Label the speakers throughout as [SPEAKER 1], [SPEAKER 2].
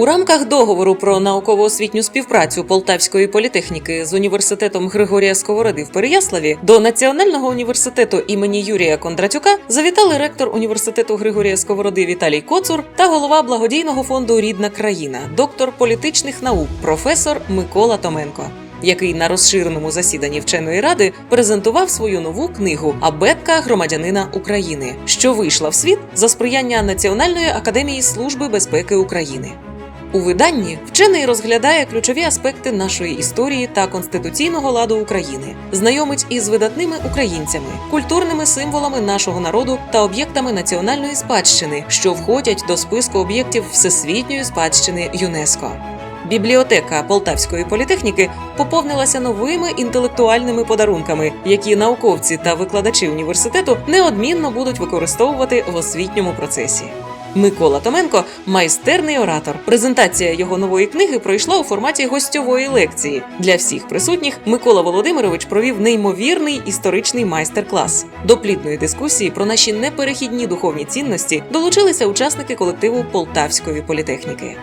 [SPEAKER 1] У рамках договору про науково-освітню співпрацю Полтавської політехніки з університетом Григорія Сковороди в Переяславі до Національного університету імені Юрія Кондратюка завітали ректор університету Григорія Сковороди Віталій Коцур та голова благодійного фонду Рідна країна, доктор політичних наук, професор Микола Томенко. Який на розширеному засіданні вченої ради презентував свою нову книгу Абетка громадянина України, що вийшла в світ за сприяння Національної академії служби безпеки України. У виданні вчений розглядає ключові аспекти нашої історії та конституційного ладу України, знайомить із видатними українцями, культурними символами нашого народу та об'єктами національної спадщини, що входять до списку об'єктів всесвітньої спадщини ЮНЕСКО. Бібліотека Полтавської політехніки поповнилася новими інтелектуальними подарунками, які науковці та викладачі університету неодмінно будуть використовувати в освітньому процесі. Микола Томенко майстерний оратор. Презентація його нової книги пройшла у форматі гостьової лекції. Для всіх присутніх Микола Володимирович провів неймовірний історичний майстер-клас. До плідної дискусії про наші неперехідні духовні цінності долучилися учасники колективу Полтавської політехніки.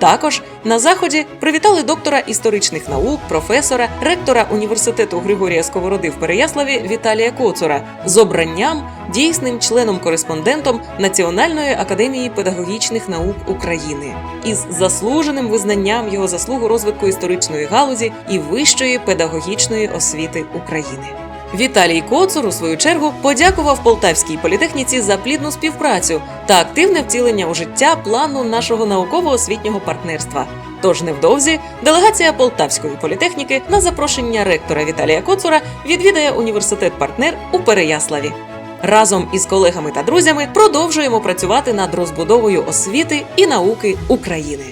[SPEAKER 1] Також на заході привітали доктора історичних наук, професора, ректора університету Григорія Сковороди в Переяславі Віталія Коцура з обранням дійсним членом-кореспондентом Національної академії педагогічних наук України із заслуженим визнанням його заслуг у розвитку історичної галузі і вищої педагогічної освіти України. Віталій Коцур у свою чергу подякував Полтавській політехніці за плідну співпрацю та активне втілення у життя плану нашого науково-освітнього партнерства. Тож невдовзі делегація Полтавської політехніки на запрошення ректора Віталія Коцура відвідає університет-партнер у Переяславі. Разом із колегами та друзями продовжуємо працювати над розбудовою освіти і науки України.